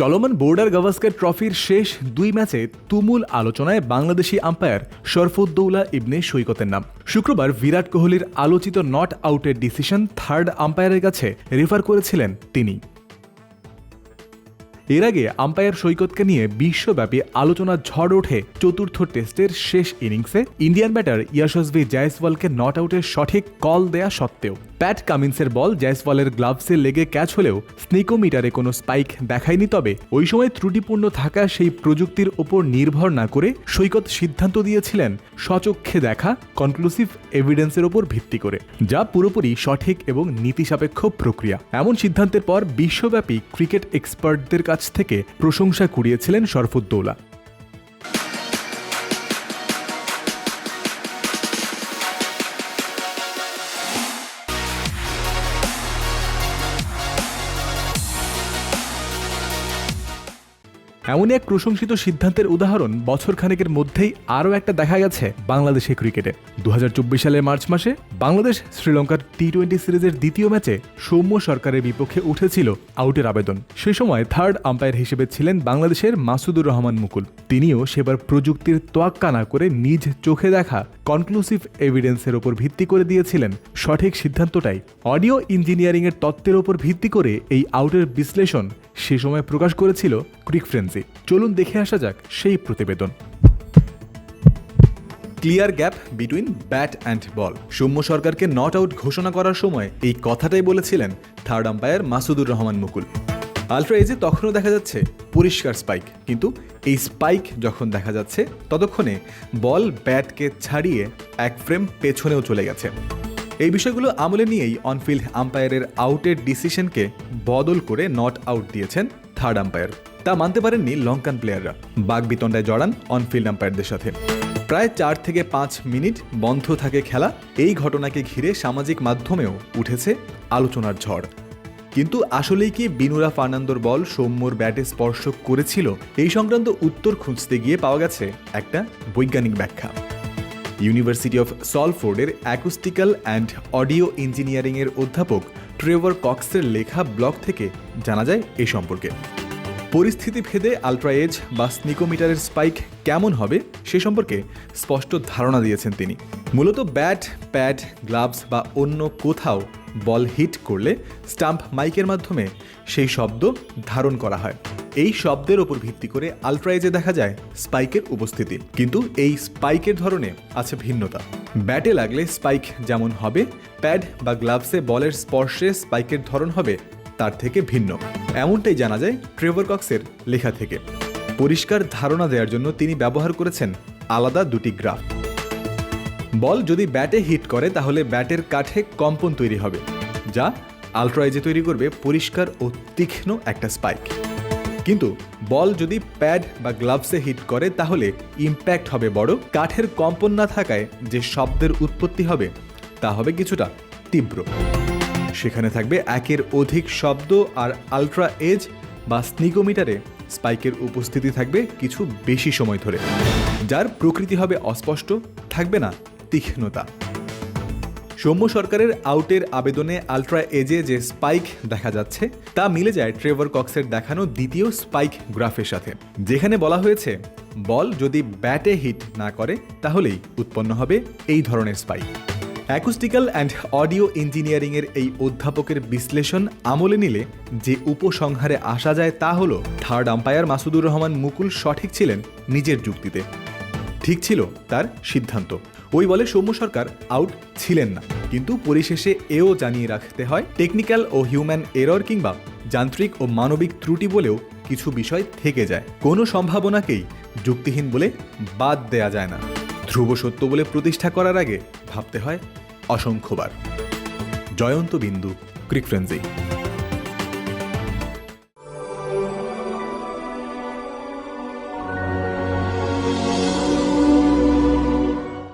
চলমান বোর্ডার গাভাস্কার ট্রফির শেষ দুই ম্যাচে তুমুল আলোচনায় বাংলাদেশি আম্পায়ার শরফুদ্দৌলা ইবনে সৈকতের নাম। শুক্রবার বিরাট কোহলির আলোচিত নট আউটের ডিসিশন থার্ড আম্পায়ারের কাছে রেফার করেছিলেন তিনি। এর আগে আম্পায়ার সৈকতকে নিয়ে বিশ্বব্যাপী আলোচনা ঝড় ওঠে চতুর্থ টেস্টের শেষ ইনিংসে। ইন্ডিয়ান ব্যাটার ইয়াশস্বী জায়সওয়ালকে নট আউটের সঠিক কল দেয়া সত্ত্বেও। প্যাট কামিন্সের বল জায়সওয়ালের গ্লাভসে লেগে ক্যাচ হলেও স্নিকোমিটারে কোনো স্পাইক দেখায়নি তবে। ওই সময় ত্রুটিপূর্ণ থাকা সেই প্রযুক্তির ওপর নির্ভর না করে সৈকত সিদ্ধান্ত দিয়েছিলেন সচক্ষে দেখা কনক্লুসিভ এভিডেন্সের ওপর ভিত্তি করে, যা পুরোপুরি সঠিক এবং নীতিসাপেক্ষ প্রক্রিয়া। এমন সিদ্ধান্তের পর বিশ্বব্যাপী ক্রিকেট এক্সপার্টদের কাছ থেকে প্রশংসা কুড়িয়েছিলেন শরফুদ্দৌলা। এমনই এক প্রশংসিত সিদ্ধান্তের উদাহরণ বছর খানেকের মধ্যেই আরও একটা দেখা গেছে বাংলাদেশের ক্রিকেটে। দু হাজার চব্বিশ সালের মার্চ মাসে বাংলাদেশ শ্রীলঙ্কার টি টোয়েন্টি সিরিজের দ্বিতীয় ম্যাচে সৌম্য সরকারের বিপক্ষে উঠেছিল আউটের আবেদন। সে সময় থার্ড আম্পায়ার হিসেবে ছিলেন বাংলাদেশের মাসুদুর রহমান মুকুল। তিনিও সেবার প্রযুক্তির তোয়াক্কা না করে নিজ চোখে দেখা কনক্লুসিভ এভিডেন্সের ওপর ভিত্তি করে দিয়েছিলেন। সঠিক সিদ্ধান্তটাই অডিও ইঞ্জিনিয়ারিংয়ের তত্ত্বের ওপর ভিত্তি করে এই আউটের বিশ্লেষণ সে সময় প্রকাশ করেছিল ক্রিক ফ্রেন্সি। চলুন দেখে আসা যাক সেই প্রতিবেদন। Clear gap between bat and ball. Soumya সরকারকে নট আউট ঘোষণা করার সময় এই কথাটাই বলেছিলেন third umpire Masudur Rahman Mukul. Ultra এজে তখনও দেখা যাচ্ছে পরিষ্কার স্পাইক, কিন্তু এই স্পাইক যখন দেখা যাচ্ছে, ততক্ষণে বল ব্যাটকে ছাড়িয়ে এক ফ্রেম পেছনেও চলে গেছে। এই বিষয়গুলো আমলে নিয়েই অনফিল্ড আম্পায়ারের আউটের ডিসিশনকে বদল করে নট আউট দিয়েছেন থার্ড আম্পায়ার। তা মানতে পারেননি লঙ্কান প্লেয়াররা। বাগবিতণ্ডায় জড়ান অনফিল্ড আম্পায়ারদের সাথে। প্রায় চার থেকে পাঁচ মিনিট বন্ধ থাকে খেলা। এই ঘটনাকে ঘিরে সামাজিক মাধ্যমেও উঠেছে আলোচনার ঝড়। কিন্তু আসলেই কি বিনুরা ফার্নান্দোর বল সৌম্যর ব্যাটে স্পর্শ করেছিল? এই সংক্রান্ত উত্তর খুঁজতে গিয়ে পাওয়া গেছে একটা বৈজ্ঞানিক ব্যাখ্যা। ইউনিভার্সিটি অফ সলফোর্ডের অ্যাকুস্টিক্যাল অ্যান্ড অডিও ইঞ্জিনিয়ারিংয়ের অধ্যাপক ট্রেভর কক্সের লেখা ব্লগ থেকে জানা যায় এই সম্পর্কে। পরিস্থিতি ভেদে আলট্রাএজ বা স্নিকোমিটারের স্পাইক কেমন হবে সে সম্পর্কে স্পষ্ট ধারণা দিয়েছেন তিনি। মূলত ব্যাট প্যাড গ্লাভস বা অন্য কোথাও বল হিট করলে স্টাম্প মাইকের মাধ্যমে সেই শব্দ ধারণ করা হয়। এই শব্দের ওপর ভিত্তি করে আলট্রাইজে দেখা যায় স্পাইকের উপস্থিতি। কিন্তু এই স্পাইকের ধরনে আছে ভিন্নতা। ব্যাটে লাগলে স্পাইক যেমন হবে, প্যাড বা গ্লাভসে বলের স্পর্শে স্পাইকের ধরন হবে তার থেকে ভিন্ন। এমনটাই জানা যায় ট্রেভর কক্সের লেখা থেকে। পরিষ্কার ধারণা দেওয়ার জন্য তিনি ব্যবহার করেছেন আলাদা দুটি গ্রাফ। বল যদি ব্যাটে হিট করে, তাহলে ব্যাটের কাঠে কম্পন তৈরি হবে, যা আলট্রাইজে তৈরি করবে পরিষ্কার ও তীক্ষ্ণ একটা স্পাইক। কিন্তু বল যদি প্যাড বা গ্লাভসে হিট করে, তাহলে ইম্প্যাক্ট হবে বড়। কাঠের কম্পন না থাকায় যে শব্দের উৎপত্তি হবে, তা হবে কিছুটা তীব্র। সেখানে থাকবে একের অধিক শব্দ আর আলট্রা এজ বা স্নিকোমিটারে স্পাইকের উপস্থিতি থাকবে কিছু বেশি সময় ধরে, যার প্রকৃতি হবে অস্পষ্ট, থাকবে না তীক্ষ্ণতা। সৌম্য সরকারের আউটের আবেদনে আলট্রা এজে যে স্পাইক দেখা যাচ্ছে, তা মিলে যায় ট্রেভর কক্সের দেখানো দ্বিতীয় স্পাইক গ্রাফের সাথে, যেখানে বলা হয়েছে, বল যদি ব্যাটে হিট না করে, তাহলেই উৎপন্ন হবে এই ধরনের স্পাইক। অ্যাকুস্টিক্যাল অ্যান্ড অডিও ইঞ্জিনিয়ারিংয়ের এই অধ্যাপকের বিশ্লেষণ আমলে নিলে যে উপসংহারে আসা যায় তা হলো, থার্ড আম্পায়ার মাসুদুর রহমান মুকুল সঠিক ছিলেন নিজের যুক্তিতে। ঠিক ছিল তার সিদ্ধান্ত। ওই বলে সৌম্য সরকার আউট ছিলেন না। কিন্তু পরিশেষে এও জানিয়ে রাখতে হয় টেকনিক্যাল ও হিউম্যান এরর কিংবা যান্ত্রিক ও মানবিক ত্রুটি বলেও কিছু বিষয় থেকে যায়। কোনো সম্ভাবনাকেই যুক্তিহীন বলে বাদ দেয়া যায় না। ধ্রুব সত্য বলে প্রতিষ্ঠা করার আগে ভাবতে হয় অসংখ্যবার। জয়ন্ত বিন্দু ক্রিক ফ্রেন্সি